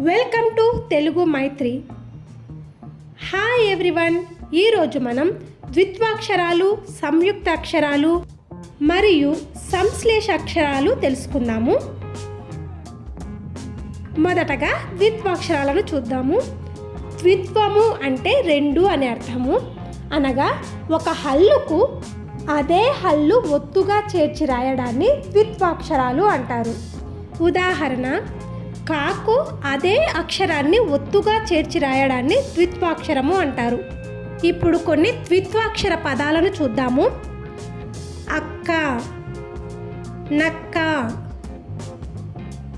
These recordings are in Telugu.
Welcome to Telugu Maitri hi everyone ఈరోజు మనం ద్విత్వాక్షరాలు సంయుక్త అక్షరాలు మరియు సంశ్లేష అక్షరాలు తెలుసుకుందాము. మొదటగా ద్విత్వాక్షరాలను చూద్దాము. ద్విత్వము అంటే రెండు అని అర్థము. అనగా ఒక హల్లుకు అదే హల్లు ఒత్తుగా చేర్చి రాయడాన్ని ద్విత్వాక్షరాలు అంటారు. ఉదాహరణ కాకు అదే అక్షరాన్ని ఒత్తుగా చేర్చి రాయడాన్ని ద్విత్వాక్షరము అంటారు. ఇప్పుడు కొన్ని ద్విత్వాక్షర పదాలను చూద్దాము. అక్క నక్క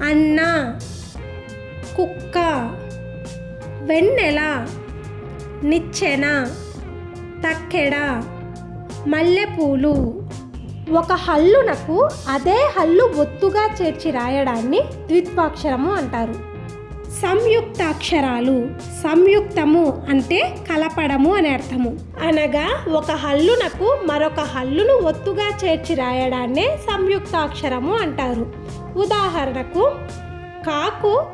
అన్న కుక్క వెన్నెల నిచ్చెన తక్కెడ మల్లెపూలు. ఒక హల్లునకు అదే హల్లు ఒత్తుగా చేర్చి రాయడాన్ని ద్విత్వాక్షరము అంటారు. సంయుక్తాక్షరాలు సంయుక్తము అంటే కలపడము అని అర్థము. అనగా ఒక హల్లునకు మరొక హల్లును ఒత్తుగా చేర్చి రాయడాన్నే సంయుక్తాక్షరము అంటారు. ఉదాహరణకు కాకు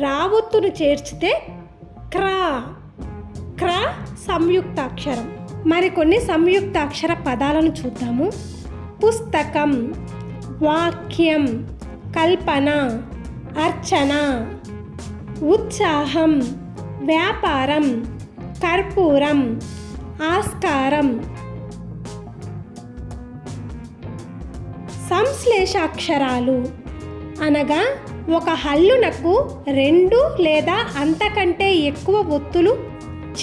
రావొత్తును చేర్చితే క్రా క్ర సంయుక్తాక్షరం. మరికొన్ని సంయుక్తాక్షర పదాలను చూద్దాము. పుస్తకం వాక్యం కల్పన అర్చన ఉత్సాహం వ్యాపారం కర్పూరం ఆస్కారం. సంశ్లేష అక్షరాలు అనగా ఒక హల్లునకు రెండు లేదా అంతకంటే ఎక్కువ ఒత్తులు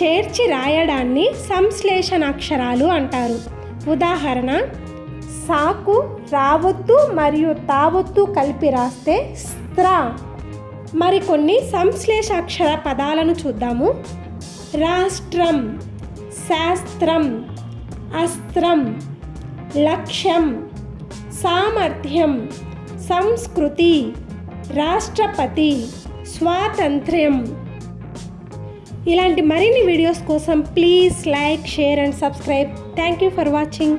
చేర్చి రాయడాన్ని సంశ్లేషణ అక్షరాలు అంటారు. ఉదాహరణ సాకు రావొత్తు మరియు తావొత్తు కలిపి రాస్తే స్త్ర. మరికొన్ని సంశ్లేష అక్షర పదాలను చూద్దాము. రాష్ట్రం శాస్త్రం అస్త్రం లక్ష్యం సామర్థ్యం సంస్కృతి రాష్ట్రపతి స్వాతంత్ర్యం. ఇలాంటి మరిన్ని వీడియోస్ కోసం please like share and subscribe. Thank you for watching.